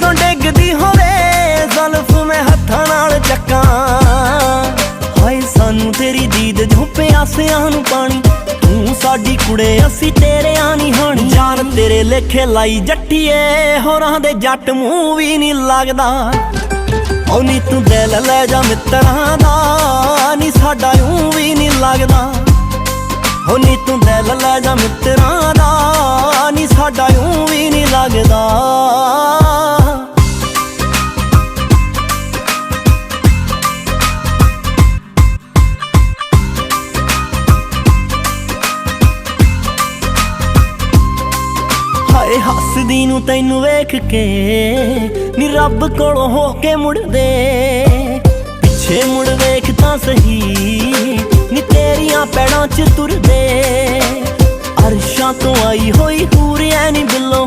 ਤੋਂ ਡਿੱਗਦੀ ਹੋਵੇ, ਜ਼ਲਫ ਮੈਂ ਹੱਥਾਂ ਨਾਲ ਚੱਕਾਂ। ਹਾਏ ਸਾਨੂੰ ਤੇਰੀ ਦੀਦ ਜੋ ਪਿਆਸਿਆਂ ਨੂੰ ਪਾਣੀ, ਤੂੰ ਸਾਡੀ ਕੁੜੇ, ਅਸੀਂ ਤੇਰਿਆਂ ਨਹੀਂ ਹਾਣੀ। ਜਾਨ ਤੇਰੇ ਲੇਖੇ ਲਾਈ ਜੱਟੀਏ, ਹੋਰਾਂ ਦੇ ਜੱਟ ਮੂੰਹ ਵੀ ਨਹੀਂ ਲੱਗਦਾ। ਉਹ ਨੀ ਤੂੰ ਦਿਲ ਲੈ ਜਾ ਮਿੱਤਰਾਂ ਦਾ, ਨੀ ਸਾਡਾ ਊਂ ਵੀ ਨਹੀਂ ਲੱਗਦਾ। ਉਹ ਨੀ ਤੂੰ ਦਿਲ ਲੈ ਜਾ ਮਿੱਤਰਾਂ ਹਾਏ ਹੱਸਦੀ ਨੂੰ ਤੈਨੂੰ ਵੇਖ ਕੇ ਨੀ ਰੱਬ ਕੋਲੋਂ ਹੋ ਕੇ ਮੁੜਦੇ। ਪਿੱਛੇ ਮੁੜ ਵੇਖ ਤਾਂ ਸਹੀ ਨੀ ਤੇਰੀਆਂ ਪੈੜਾਂ 'ਚ ਤੁਰਦੇ। ਅਰਸ਼ਾਂ ਤੋਂ ਆਈ ਹੋਈ ਹੂਰ ਐ ਨੀ ਬਿੱਲੋਂ